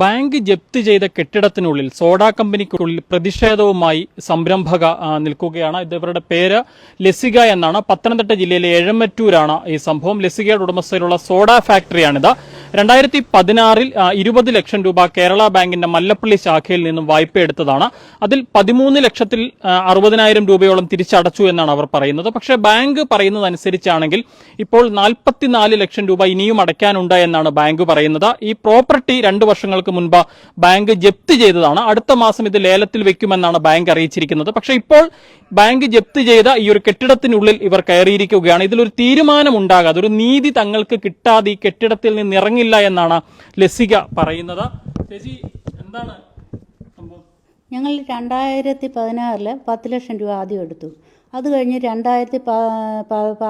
Bank ജപ്തി ചെയ്ത കെട്ടിടത്തിനുള്ളിൽ soda കമ്പനിക്കുള്ളിൽ പ്രതിഷേധവുമായി സംരംഭക നിൽക്കുകയാണ്. ഇത് ഇവരുടെ പേര് ലസിക എന്നാണ്. പത്തനംതിട്ട ജില്ലയിലെ എഴമറ്റൂരാണ് ഈ സംഭവം. ലസികയുടെ ഉടമസ്ഥയിലുള്ള സോഡ ഫാക്ടറിയാണിത്. രണ്ടായിരത്തി പതിനാറിൽ ഇരുപത് ലക്ഷം രൂപ കേരള ബാങ്കിന്റെ മല്ലപ്പള്ളി ശാഖയിൽ നിന്നും വായ്പ എടുത്തതാണ്. അതിൽ പതിമൂന്ന് ലക്ഷത്തിൽ അറുപതിനായിരം രൂപയോളം തിരിച്ചടച്ചു എന്നാണ് അവർ പറയുന്നത്. പക്ഷേ ബാങ്ക് പറയുന്നതനുസരിച്ചാണെങ്കിൽ ഇപ്പോൾ നാൽപ്പത്തിനാല് ലക്ഷം രൂപ ഇനിയും അടയ്ക്കാനുണ്ട് എന്നാണ് ബാങ്ക് പറയുന്നത്. ഈ പ്രോപ്പർട്ടി രണ്ടു വർഷങ്ങൾക്ക് മുൻപ് ബാങ്ക് ജപ്തി ചെയ്തതാണ്. അടുത്ത മാസം ഇത് ലേലത്തിൽ വെക്കുമെന്നാണ് ബാങ്ക് അറിയിച്ചിരിക്കുന്നത്. പക്ഷേ ഇപ്പോൾ ബാങ്ക് ജപ്തി ചെയ്ത ഈ ഒരു കെട്ടിടത്തിനുള്ളിൽ ഇവർ കയറിയിരിക്കുകയാണ്. ഇതിലൊരു തീരുമാനം ഉണ്ടാകാതെ ഒരു നീതി തങ്ങൾക്ക് കിട്ടാതെ ഈ കെട്ടിടത്തിൽ നിന്ന് ഇറങ്ങില്ല എന്നാണ് ലസിക പറയുന്നത്. ചേച്ചി എന്താണ് ഞങ്ങൾ രണ്ടായിരത്തി പതിനാറിൽ പത്ത് ലക്ഷം രൂപ ആദ്യം എടുത്തു. അത് കഴിഞ്ഞ് രണ്ടായിരത്തി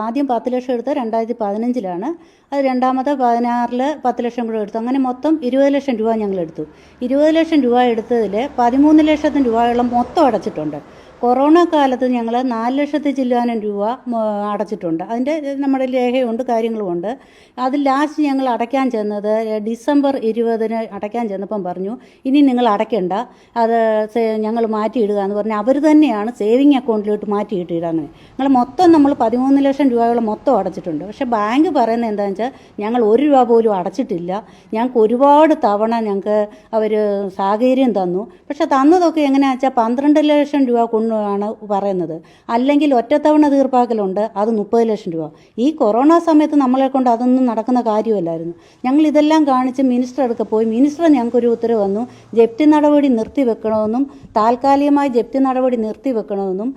ആദ്യം പത്ത് ലക്ഷം എടുത്ത് രണ്ടായിരത്തി പതിനഞ്ചിലാണ് അത് രണ്ടാമത്തെ പതിനാറിൽ പത്ത് ലക്ഷം കൂടെ എടുത്തു. അങ്ങനെ മൊത്തം ഇരുപത് ലക്ഷം രൂപ ഞങ്ങൾ എടുത്തു. ഇരുപത് ലക്ഷം രൂപ എടുത്തതിൽ പതിമൂന്ന് ലക്ഷത്തിന് രൂപയോളം മൊത്തം അടച്ചിട്ടുണ്ട്. കൊറോണ കാലത്ത് ഞങ്ങൾ നാല് ലക്ഷത്തി ചില്ലാനം രൂപ അടച്ചിട്ടുണ്ട്. അതിന്റെ നമ്മുടെ രേഖയുണ്ട് കാര്യങ്ങളുമുണ്ട്. അത് ലാസ്റ്റ് ഞങ്ങൾ അടയ്ക്കാൻ ചെന്നത് ഡിസംബർ ഇരുപതിന് അടയ്ക്കാൻ ചെന്നപ്പം പറഞ്ഞു ഇനി നിങ്ങൾ അടയ്ക്കണ്ട. അത് ഞങ്ങൾ മാറ്റിയിടുക എന്ന് പറഞ്ഞാൽ അവർ തന്നെയാണ് സേവിങ് അക്കൗണ്ടിലോട്ട് മാറ്റിയിട്ടിടാന്ന് ഞങ്ങൾ മൊത്തം നമ്മൾ പതിമൂന്ന് ലക്ഷം രൂപയോളം മൊത്തം അടച്ചിട്ടുണ്ട്. പക്ഷേ ബാങ്ക് പറയുന്നത് എന്താണെന്ന് വെച്ചാൽ ഞങ്ങൾ ഒരു രൂപ പോലും അടച്ചിട്ടില്ല. ഞങ്ങൾക്ക് ഒരുപാട് തവണ ഞങ്ങൾക്ക് അവർ സാഹചര്യം തന്നു. പക്ഷെ തന്നതൊക്കെ എങ്ങനെയാണെന്ന് വെച്ചാൽ പന്ത്രണ്ട് ലക്ഷം രൂപ കൊണ്ടാണ് പറയുന്നത്. അല്ലെങ്കിൽ ഒറ്റത്തവണ തീർപ്പാക്കലുണ്ട് അത് മുപ്പത് ലക്ഷം രൂപ. ഈ കൊറോണ സമയത്ത് നമ്മളെ കൊണ്ട് അതൊന്നും നടക്കുന്ന കാര്യമല്ലായിരുന്നു. ഞങ്ങൾ ഇതെല്ലാം കാണിച്ച് മിനിസ്റ്റർ അടുക്കെ പോയി. മിനിസ്റ്റർ ഞങ്ങൾക്കൊരു ഉത്തരവ് വന്നു ജപ്തി നടപടി നിർത്തിവെക്കണമെന്നും താൽക്കാലികമായി ജപ്തി നടപടി നിർത്തിവെക്കണമെന്നും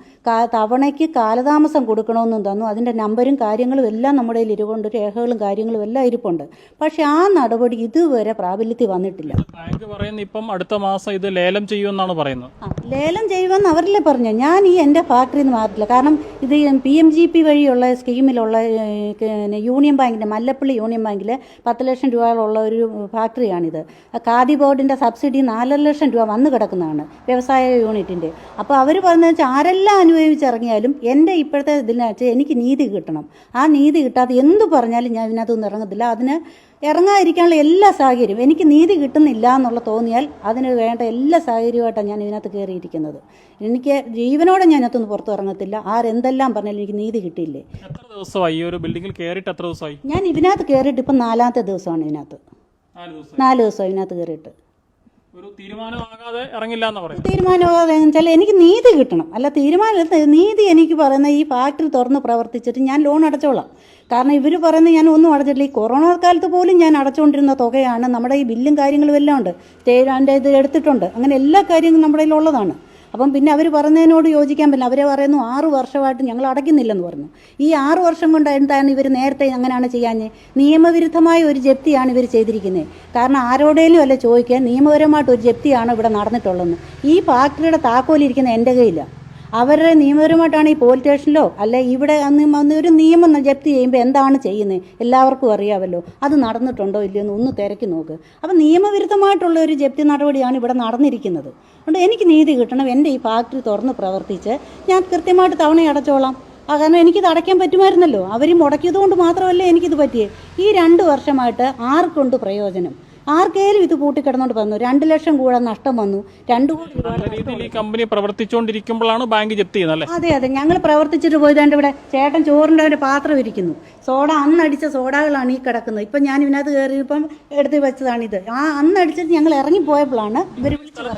തവണയ്ക്ക് കാലതാമസം കൊടുക്കണമെന്നും തന്നു. അതിന്റെ നമ്പരും കാര്യങ്ങളും എല്ലാം നമ്മുടെ കയ്യിൽ ഇരിപ്പുണ്ട്. രേഖകളും കാര്യങ്ങളും എല്ലാം ഇരിപ്പുണ്ട്. പക്ഷേ ആ നടപടി ഇതുവരെ പ്രാബല്യത്തിൽ വന്നിട്ടില്ല. ബാങ്ക് പറയുന്നത് ഇപ്പം അടുത്ത മാസം ഇത് ലേലം ചെയ്യുമെന്നാണ് പറയുന്നത്. ലേലം ചെയ്യുമെന്ന് അവരല്ലേ പറഞ്ഞു ഞാൻ ഈ എന്റെ ഫാക്ടറിയിൽ നിന്ന് മാറില്ല കാരണം ഇത് പി എം ജി പി വഴിയുള്ള സ്കീമിലുള്ള യൂണിയൻ ബാങ്കിന്റെ മല്ലപ്പള്ളി യൂണിയൻ ബാങ്കിൽ പത്ത് ലക്ഷം രൂപയുള്ള ഒരു ഫാക്ടറിയാണിത് ഖാദി ബോർഡിന്റെ സബ്സിഡി നാലര ലക്ഷം രൂപ വന്നു കിടക്കുന്നതാണ് വ്യവസായ യൂണിറ്റിന്റെ. അപ്പോൾ അവർ പറഞ്ഞതെന്ന് വെച്ചാൽ ആരെല്ലാം അനുഭവിച്ചിറങ്ങിയാലും എന്റെ ഇപ്പോഴത്തെ ഇതിനെ വെച്ചാൽ എനിക്ക് നീതി കിട്ടണം. ആ നീതി കിട്ടാതെ എന്ത് പറഞ്ഞാലും ഞാൻ ഇതിനകത്തൊന്നും ഇറങ്ങത്തില്ല. അതിന് ഇറങ്ങാതിരിക്കാനുള്ള എല്ലാ സാഹചര്യവും എനിക്ക് നീതി കിട്ടുന്നില്ല എന്നുള്ള തോന്നിയാൽ അതിന് വേണ്ട എല്ലാ സാഹചര്യമായിട്ടാണ് ഞാൻ ഇതിനകത്ത് കയറിയിരിക്കുന്നത്. എനിക്ക് ജീവനോടെ ഞാൻ ഇതിനകത്തൊന്ന് പുറത്തു ഇറങ്ങത്തില്ല. ആരെന്തെല്ലാം പറഞ്ഞാലും എനിക്ക് നീതി കിട്ടിയില്ലേ? എത്ര ദിവസമായി ഒരു ബിൽഡിങ്ങിൽ കയറിയിട്ട് എത്ര ദിവസമായി? ഞാൻ ഇതിനകത്ത് കയറിയിട്ട് ഇപ്പം നാലാമത്തെ ദിവസമാണ് ഇതിനകത്ത്. നാല് ദിവസമായി. നാല് ദിവസം ഇതിനകത്ത് കയറിയിട്ട്. തീരുമാനമാകാതെ ഇറങ്ങില്ല വെച്ചാൽ എനിക്ക് നീതി കിട്ടണം. അല്ല തീരുമാനം നീതി എനിക്ക് പറയുന്ന ഈ ഫാക്ടറി തുറന്ന് പ്രവർത്തിച്ചിട്ട് ഞാൻ ലോൺ അടച്ചോളാം. കാരണം ഇവർ പറയുന്നത് ഞാൻ ഒന്നും അടച്ചിട്ടില്ല. ഈ കൊറോണ കാലത്ത് പോലും ഞാൻ അടച്ചുകൊണ്ടിരുന്ന തുകയാണ് നമ്മുടെ ഈ ബില്ലും കാര്യങ്ങളും എല്ലാം ഉണ്ട്. സ്റ്റേജ് ഇത് എടുത്തിട്ടുണ്ട്. അങ്ങനെ എല്ലാ കാര്യങ്ങളും നമ്മുടെ കയ്യിലുള്ളതാണ്. അപ്പം പിന്നെ അവർ പറഞ്ഞതിനോട് യോജിക്കാൻ പറ്റില്ല. അവരെ പറയുന്നു ആറ് വർഷമായിട്ട് ഞങ്ങൾ അടയ്ക്കുന്നില്ലെന്ന് പറഞ്ഞു. ഈ ആറ് വർഷം കൊണ്ട് എന്താണ് ഇവർ നേരത്തെ അങ്ങനെയാണ് ചെയ്യാഞ്ഞ്? നിയമവിരുദ്ധമായ ഒരു ജപ്തിയാണ് ഇവർ ചെയ്തിരിക്കുന്നത് കാരണം ആരോടേലും അല്ല ചോദിക്കാൻ നിയമപരമായിട്ട് ഒരു ജപ്തിയാണ് ഇവിടെ നടന്നിട്ടുള്ളതെന്ന്. ഈ ഫാക്ടറിയുടെ താക്കോലിരിക്കുന്ന എന്റെ കയ്യിലാണ് അവരുടെ നിയമപരമായിട്ടാണ് ഈ പോലീസ് സ്റ്റേഷനിലോ അല്ലെ ഇവിടെ അന്ന് ഒരു നിയമം ജപ്തി ചെയ്യുമ്പോൾ എന്താണ് ചെയ്യുന്നത് എല്ലാവർക്കും അറിയാമല്ലോ അത് നടന്നിട്ടുണ്ടോ ഇല്ലയോ എന്ന് ഒന്ന് തിരക്കി നോക്ക്. അപ്പം നിയമവിരുദ്ധമായിട്ടുള്ള ഒരു ജപ്തി നടപടിയാണ് ഇവിടെ നടന്നിരിക്കുന്നത്. അതുകൊണ്ട് എനിക്ക് നീതി കിട്ടണം. എന്റെ ഈ ഫാക്ടറി തുറന്ന് പ്രവർത്തിച്ച് ഞാൻ കൃത്യമായിട്ട് തവണ അടച്ചോളാം. കാരണം എനിക്കിത് അടയ്ക്കാൻ പറ്റുമായിരുന്നല്ലോ. അവർ മുടക്കിയത് കൊണ്ട് മാത്രമല്ലേ എനിക്കിത് പറ്റിയേ. ഈ രണ്ട് വർഷമായിട്ട് ആർക്കുണ്ട് പ്രയോജനം? ആർക്കേലും ഇത് കൂട്ടിക്കിടന്നോണ്ട് വന്നു. രണ്ട് ലക്ഷം കൂടെ നഷ്ടം വന്നു. രണ്ട് കോടി രൂപ രീതിയിൽ ഈ കമ്പനി പ്രവർത്തിച്ചുകൊണ്ടിരിക്കുമ്പോഴാണ് ബാങ്ക് ജപ്തി ചെയ്യുന്നത് അല്ലേ? അതെ അതെ. ഞങ്ങൾ പ്രവർത്തിച്ചിട്ട് പോയതാണ്ട് ഇവിടെ ചേട്ടൻ ചോറിന്റെ ഒരു പാത്രം ഇരിക്കുന്നു. സോഡ അന്നടിച്ച സോഡകളാണ് ഈ കിടക്കുന്നത്. ഇപ്പം ഞാൻ ഇതിനകത്ത് കയറിയപ്പം എടുത്ത് വെച്ചതാണിത്. ആ അന്നടിച്ചിട്ട് ഞങ്ങൾ ഇറങ്ങിപ്പോയപ്പോഴാണ് ഇവർ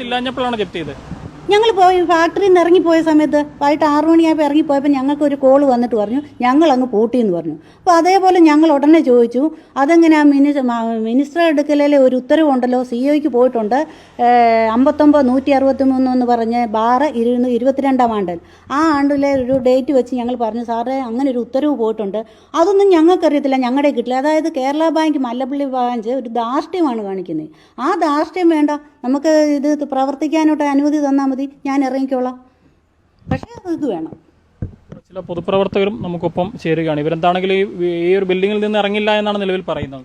ഇല്ലാഞ്ഞപ്പോഴാണ് ജപ്തി ചെയ്തത്. ഞങ്ങൾ പോയി ഫാക്ടറിയിൽ നിന്ന് ഇറങ്ങിപ്പോയ സമയത്ത് വൈകിട്ട് ആറു മണിയായപ്പോൾ ഇറങ്ങിപ്പോയപ്പോൾ ഞങ്ങൾക്ക് ഒരു കോൾ വന്നിട്ട് പറഞ്ഞു ഞങ്ങൾ അങ്ങ് പൂട്ടിയെന്ന് പറഞ്ഞു. അപ്പോൾ അതേപോലെ ഞങ്ങൾ ഉടനെ ചോദിച്ചു അതെങ്ങനെയാ മിനിസ്റ്റർ മിനിസ്റ്റർ എടുക്കലിലെ ഒരു ഉത്തരവുണ്ടല്ലോ? സി ഒക്ക് പോയിട്ടുണ്ട്. ഏഹ്, അമ്പത്തൊമ്പത് നൂറ്റി അറുപത്തി മൂന്ന് എന്ന് പറഞ്ഞ് ബാറ് ഇരുന്ന് ഇരുപത്തിരണ്ടാം ആണ്ടിൽ. ആ ആണ്ടിലെ ഒരു ഡേറ്റ് വെച്ച് ഞങ്ങൾ പറഞ്ഞു സാറേ അങ്ങനെ ഒരു ഉത്തരവ് പോയിട്ടുണ്ട്. അതൊന്നും ഞങ്ങൾക്കറിയത്തില്ല ഞങ്ങളുടെ കിട്ടില്ല അതായത് കേരള ബാങ്ക് മല്ലപ്പള്ളി ബാങ്ക് ഒരു ധാർഷ്ട്യമാണ് കാണിക്കുന്നത് ആ ധാർഷ്ട്യം വേണ്ട. നമുക്ക് ഇത് പ്രവർത്തിക്കാനോട്ട് അനുമതി തന്നാൽ മതി. ഞാൻ ഇറങ്ങിക്കോളാം. പക്ഷേ അത് ഇത് വേണം. ചില പൊതുപ്രവർത്തകരും നമുക്കൊപ്പം ചേരുകയാണ്. ഇവരെന്താണെങ്കിലും ഈ- ഈ ഒരു ബിൽഡിങ്ങിൽ നിന്ന് ഇറങ്ങില്ല എന്നാണ് നിലവിൽ പറയുന്നത്.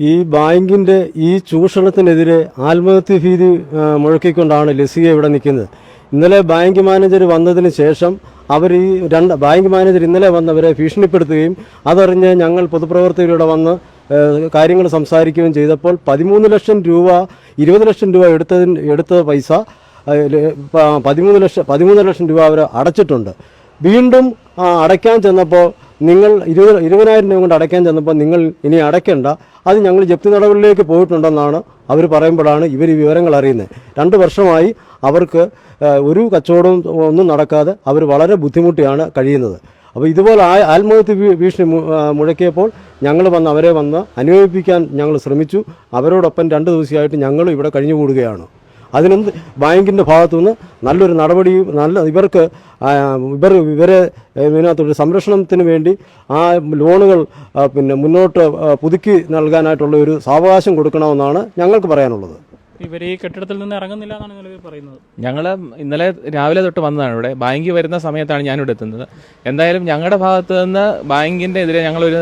ഈ ബാങ്കിന്റെ ഈ ചൂഷണത്തിനെതിരെ ആത്മഹത്യ ഭീതി മുഴക്കിക്കൊണ്ടാണ് ലസിക ഇവിടെ നിൽക്കുന്നത്. ഇന്നലെ ബാങ്ക് മാനേജർ വന്നതിന് ശേഷം അവർ ഈ രണ്ട് ബാങ്ക് മാനേജർ ഇന്നലെ വന്നവരെ ഭീഷണിപ്പെടുത്തുകയും അതറിഞ്ഞ് ഞങ്ങൾ പൊതുപ്രവർത്തകരുടെ വന്ന് കാര്യങ്ങൾ സംസാരിക്കുകയും ചെയ്തപ്പോൾ പതിമൂന്ന് ലക്ഷം രൂപ ഇരുപത് ലക്ഷം രൂപ എടുത്തതിന് എടുത്ത പൈസ പതിമൂന്ന് ലക്ഷം പതിമൂന്ന് ലക്ഷം രൂപ അവർ അടച്ചിട്ടുണ്ട്. വീണ്ടും അടയ്ക്കാൻ ചെന്നപ്പോൾ നിങ്ങൾ ഇരുപത് ഇരുപതിനായിരം രൂപ കൊണ്ട് അടയ്ക്കാൻ ചെന്നപ്പോൾ നിങ്ങൾ ഇനി അടയ്ക്കേണ്ട. അത് ഞങ്ങൾ ജപ്തി നടപടിയിലേക്ക് പോയിട്ടുണ്ടെന്നാണ് അവർ പറയുമ്പോഴാണ് ഇവർ വിവരങ്ങൾ അറിയുന്നത്. രണ്ട് വർഷമായി അവർക്ക് ഒരു കച്ചവടവും ഒന്നും നടക്കാതെ അവർ വളരെ ബുദ്ധിമുട്ടിയാണ് കഴിയുന്നത്. അപ്പോൾ ഇതുപോലെ ആ ആത്മഹത്യ ഭീഷണി മുഴക്കിയപ്പോൾ ഞങ്ങൾ വന്ന് അവരെ വന്ന് അനുഭവിപ്പിക്കാൻ ഞങ്ങൾ ശ്രമിച്ചു. അവരോടൊപ്പം രണ്ട് ദിവസമായിട്ട് ഞങ്ങളും ഇവിടെ കഴിഞ്ഞു കൂടുകയാണ് അതിനെന്ത് ബാങ്കിന്റെ ഭാഗത്തുനിന്ന് നല്ലൊരു നടപടി നല്ല ഇവർക്ക് ഇവർ ഇവരെ ഇതിനകത്തൊരു സംരക്ഷണത്തിന് വേണ്ടി ആ ലോണുകൾ പിന്നെ മുന്നോട്ട് പുതുക്കി നൽകാനായിട്ടുള്ള ഒരു സാവകാശം കൊടുക്കണമെന്നാണ് ഞങ്ങൾക്ക് പറയാനുള്ളത്. ഇവർ ഈ കെട്ടിടത്തിൽ നിന്ന് ഇറങ്ങുന്നില്ല എന്നാണ് പറയുന്നത്. ഞങ്ങൾ ഇന്നലെ രാവിലെ തൊട്ട് വന്നതാണ് ഇവിടെ. ബാങ്കിൽ വരുന്ന സമയത്താണ് ഞാനിവിടെ എത്തുന്നത്. എന്തായാലും ഞങ്ങളുടെ ഭാഗത്ത് നിന്ന് ബാങ്കിന്റെ എതിരെ ഞങ്ങളൊരു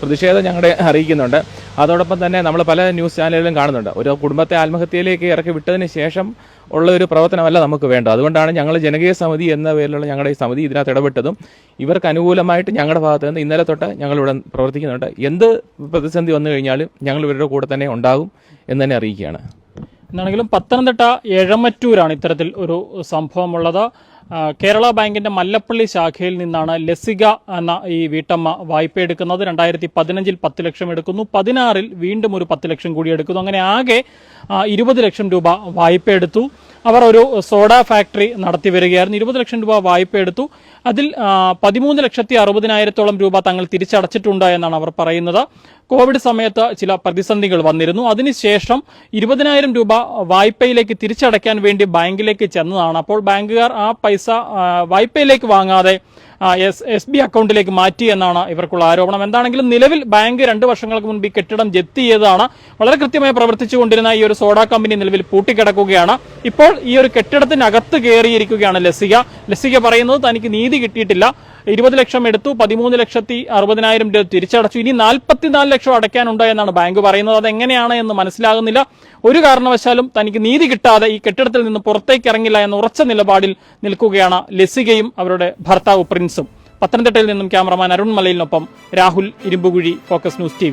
പ്രതിഷേധം ഞങ്ങളുടെ അറിയിക്കുന്നുണ്ട്. അതോടൊപ്പം തന്നെ നമ്മൾ പല ന്യൂസ് ചാനലുകളിലും കാണുന്നുണ്ട്. ഒരു കുടുംബത്തെ ആത്മഹത്യയിലേക്ക് ഇറക്കി വിട്ടതിന് ശേഷം ഉള്ള ഒരു പ്രവർത്തനമല്ല നമുക്ക് വേണ്ട അതുകൊണ്ടാണ് ഞങ്ങൾ ജനകീയ സമിതി എന്ന പേരിലുള്ള ഞങ്ങളുടെ ഈ സമിതി ഇതിനകത്ത് ഇടപെട്ടതും ഇവർക്ക് അനുകൂലമായിട്ട് ഞങ്ങളുടെ ഭാഗത്ത് നിന്ന് ഇന്നലെ തൊട്ട് ഞങ്ങളിവിടെ പ്രവർത്തിക്കുന്നുണ്ട്. എന്ത് പ്രതിസന്ധി വന്നു കഴിഞ്ഞാലും ഞങ്ങൾ ഇവരുടെ കൂടെ തന്നെ ഉണ്ടാകും എന്ന് തന്നെ അറിയിക്കുകയാണ്. എന്നാണെങ്കിലും പത്തനംതിട്ട എഴമറ്റൂരാണ് ഇത്തരത്തിൽ ഒരു സംഭവമുള്ളത്. കേരള ബാങ്കിന്റെ മല്ലപ്പള്ളി ശാഖയിൽ നിന്നാണ് ലസിക എന്ന ഈ വീട്ടമ്മ വായ്പ എടുക്കുന്നത്. രണ്ടായിരത്തി പതിനഞ്ചിൽ പത്ത് ലക്ഷം എടുക്കുന്നു. പതിനാറിൽ വീണ്ടും ഒരു പത്ത് ലക്ഷം കൂടി എടുക്കുന്നു. അങ്ങനെ ആകെ ഇരുപത് ലക്ഷം രൂപ വായ്പ എടുത്തു. അവർ ഒരു സോഡ ഫാക്ടറി നടത്തി വരികയായിരുന്നു. ഇരുപത് ലക്ഷം രൂപ വായ്പ എടുത്തു. അതിൽ പതിമൂന്ന് ലക്ഷത്തി അറുപതിനായിരത്തോളം രൂപ തങ്ങൾ തിരിച്ചടച്ചിട്ടുണ്ട് എന്നാണ് അവർ പറയുന്നത്. കോവിഡ് സമയത്ത് ചില പ്രതിസന്ധികൾ വന്നിരുന്നു. അതിനുശേഷം ഇരുപതിനായിരം രൂപ വായ്പയിലേക്ക് തിരിച്ചടയ്ക്കാൻ വേണ്ടി ബാങ്കിലേക്ക് ചെന്നതാണ്. അപ്പോൾ ബാങ്കുകാർ ആ പൈസ വായ്പയിലേക്ക് വാങ്ങാതെ എസ് എസ് ബി അക്കൗണ്ടിലേക്ക് മാറ്റി എന്നാണ് ഇവർക്കുള്ള ആരോപണം. എന്താണെങ്കിലും നിലവിൽ ബാങ്ക് രണ്ട് വർഷങ്ങൾക്ക് മുൻപ് ഈ കെട്ടിടം ജപ്തി ചെയ്തതാണ് വളരെ കൃത്യമായി പ്രവർത്തിച്ചുകൊണ്ടിരുന്ന ഈ ഒരു സോഡ കമ്പനി നിലവിൽ പൂട്ടിക്കിടക്കുകയാണ്. ഇപ്പോൾ ഈ ഒരു കെട്ടിടത്തിനകത്ത് കയറിയിരിക്കുകയാണ് ലസിക. ലസിക പറയുന്നത് തനിക്ക് നീതി കിട്ടിയിട്ടില്ല. ഇരുപത് ലക്ഷം എടുത്തു പതിമൂന്ന് ലക്ഷത്തി അറുപതിനായിരം രൂപ തിരിച്ചടച്ചു. ഇനി നാൽപ്പത്തിനാല് ലക്ഷം അടയ്ക്കാനുണ്ട് എന്നാണ് ബാങ്ക് പറയുന്നത്. അതെങ്ങനെയാണ് എന്ന് മനസ്സിലാകുന്നില്ല. ഒരു കാരണവശാലും തനിക്ക് നീതി കിട്ടാതെ ഈ കെട്ടിടത്തിൽ നിന്ന് പുറത്തേക്ക് ഇറങ്ങില്ല എന്ന ഉറച്ച നിലപാടിൽ നിൽക്കുകയാണ് ലസികയും അവരുടെ ഭർത്താവ് പ്രിൻസും. പത്തനംതിട്ടയിൽ നിന്നും cameraman Arun മലയിലിനൊപ്പം Rahul Irumbukuzhi Focus News T